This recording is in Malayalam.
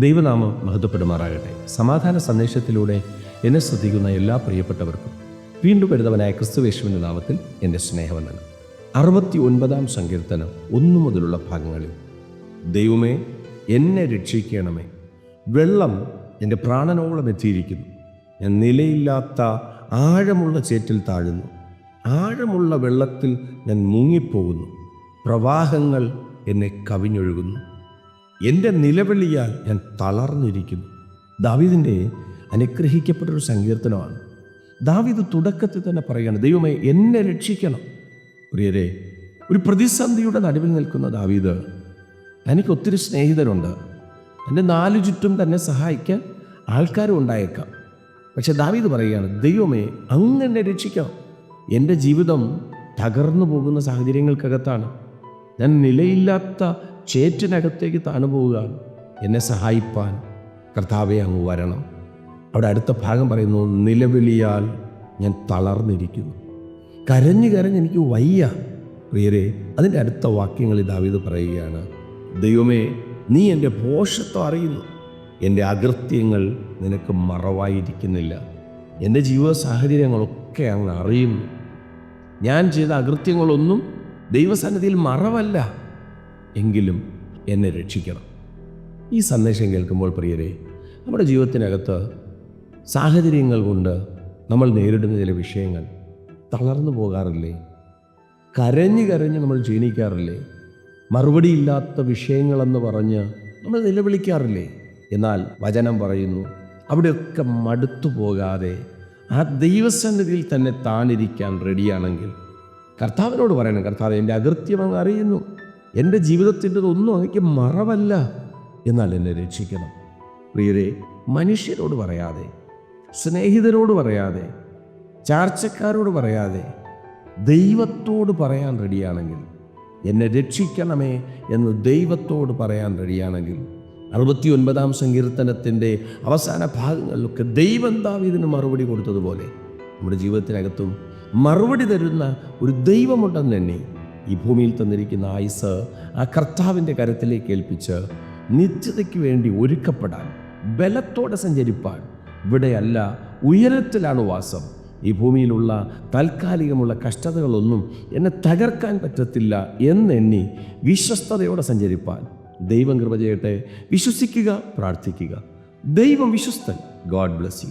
ദൈവനാമം മഹത്വപ്പെടുമാറാകട്ടെ. സമാധാന സന്ദേശത്തിലൂടെ എന്നെ ശ്രദ്ധിക്കുന്ന എല്ലാ പ്രിയപ്പെട്ടവർക്കും വീണ്ടും വരുന്നവനായ ക്രിസ്തുവേശുവിന്റെ നാമത്തിൽ എന്റെ സ്നേഹവന്ദനം. അറുപത്തി ഒൻപതാം സങ്കീർത്തനം ഒന്നു മുതലുള്ള ഭാഗങ്ങളിൽ ദൈവമേ എന്നെ രക്ഷിക്കണമേ. വെള്ളം എന്റെ പ്രാണനോളം എത്തിയിരിക്കുന്നു. ഞാൻ നിലയില്ലാത്ത ആഴമുള്ള ചേറ്റിൽ താഴുന്നു. ആഴമുള്ള വെള്ളത്തിൽ ഞാൻ മുങ്ങിപ്പോകുന്നു. പ്രവാഹങ്ങൾ എന്നെ കവിഞ്ഞൊഴുകുന്നു. എന്റെ നിലവിളിയാൽ ഞാൻ തളർന്നിരിക്കുന്നു. ദാവീദിന്റെ അനുഗ്രഹിക്കപ്പെട്ടൊരു സങ്കീർത്തനമാണ്. ദാവീദ് തുടക്കത്തിൽ തന്നെ പറയുകയാണ് ദൈവമേ എന്നെ രക്ഷിക്കണം. പ്രിയരെ ഒരു പ്രതിസന്ധിയുടെ നടുവിൽ നിൽക്കുന്ന ദാവീദ് എനിക്ക് ഒത്തിരി സ്നേഹിതരുണ്ട്. എന്റെ നാലു ചുറ്റും തന്നെ സഹായിക്കാൻ ആൾക്കാരും ഉണ്ടായേക്കാം. പക്ഷെ ദാവീദ് പറയുകയാണ് ദൈവമേ അങ്ങനെ എന്നെ രക്ഷിക്കണം. എന്റെ ജീവിതം തകർന്നു പോകുന്ന സാഹചര്യങ്ങൾക്കകത്താണ്. ഞാൻ നിലയില്ലാത്ത ചേറ്റിനകത്തേക്ക് താണു പോവുകയാണ്. എന്നെ സഹായിപ്പാൻ കർത്താവെ അങ്ങ് വരണം. അവിടെ അടുത്ത ഭാഗം പറയുന്നു നിലവിളിയാൽ ഞാൻ തളർന്നിരിക്കുന്നു. കരഞ്ഞു കരഞ്ഞ് എനിക്ക് വയ്യ. പ്രിയരെ അതിന്റെ അടുത്ത വാക്യങ്ങളിൽ ഇത് പറയുകയാണ് ദൈവമേ നീ എന്റെ പോഷത്വം അറിയുന്നു. എന്റെ അകൃത്യങ്ങൾ നിനക്ക് മറവായിരിക്കുന്നില്ല. എന്റെ ജീവിത സാഹചര്യങ്ങളൊക്കെ അങ്ങ് അറിയുന്നു. ഞാൻ ചെയ്ത അകൃത്യങ്ങളൊന്നും ദൈവസന്നിധിയിൽ മറവല്ല. എങ്കിലും എന്നെ രക്ഷിക്കണം. ഈ സന്ദേശം കേൾക്കുമ്പോൾ പ്രിയരെ നമ്മുടെ ജീവിതത്തിനകത്ത് സാഹചര്യങ്ങൾ കൊണ്ട് നമ്മൾ നേരിടുന്ന ചില വിഷയങ്ങൾ തളർന്നു പോകാറില്ലേ? കരഞ്ഞ് കരഞ്ഞ് നമ്മൾ ക്ഷീണിക്കാറില്ലേ? മറുപടിയില്ലാത്ത വിഷയങ്ങളെന്ന് പറഞ്ഞ് നമ്മൾ നിലവിളിക്കാറില്ലേ? എന്നാൽ വചനം പറയുന്നു അവിടെയൊക്കെ മടുത്തു പോകാതെ ആ ദൈവസന്നിധിയിൽ തന്നെ താനിരിക്കാൻ റെഡിയാണെങ്കിൽ കർത്താവിനോട് പറയണം കർത്താവ് എന്റെ അങ്ങ് അറിയുന്നു. എന്റെ ജീവിതത്തിന്റെ ഒന്നും എനിക്ക് മറവല്ല എന്നാൽ എന്നെ രക്ഷിക്കണം. പ്രിയരെ മനുഷ്യരോട് പറയാതെ സ്നേഹിതരോട് പറയാതെ ചാർച്ചക്കാരോട് പറയാതെ ദൈവത്തോട് പറയാൻ റെഡിയാണെങ്കിൽ എന്നെ രക്ഷിക്കണമേ എന്ന് ദൈവത്തോട് പറയാൻ റെഡിയാണെങ്കിൽ അറുപത്തി ഒൻപതാം സങ്കീർത്തനത്തിന്റെ അവസാന ഭാഗങ്ങളിലൊക്കെ ദൈവം ദാവീദിന് മറുപടി കൊടുത്തതുപോലെ നമ്മുടെ ജീവിതത്തിനകത്തും മറുപടി തരുന്ന ഒരു ദൈവമുണ്ടെന്ന് എണ്ണി ഈ ഭൂമിയിൽ തന്നിരിക്കുന്ന ആയുസ് ആ കർത്താവിന്റെ കരത്തിലേക്ക് ഏൽപ്പിച്ച് നിത്യതയ്ക്ക് വേണ്ടി ഒരുക്കപ്പെടാൻ ബലത്തോടെ സഞ്ചരിപ്പാൻ ഇവിടെയല്ല ഉയരത്തിലാണ് വാസം. ഈ ഭൂമിയിലുള്ള താൽക്കാലികമുള്ള കഷ്ടതകളൊന്നും എന്നെ തകർക്കാൻ പറ്റത്തില്ല എന്നെണ്ണി വിശ്വസ്തയോടെ സഞ്ചരിപ്പാൻ. ദൈവം കൃപ ചെയ്യട്ടെ. വിശ്വസിക്കുക പ്രാർത്ഥിക്കുക. ദൈവം വിശ്വസ്തൻ. God bless you.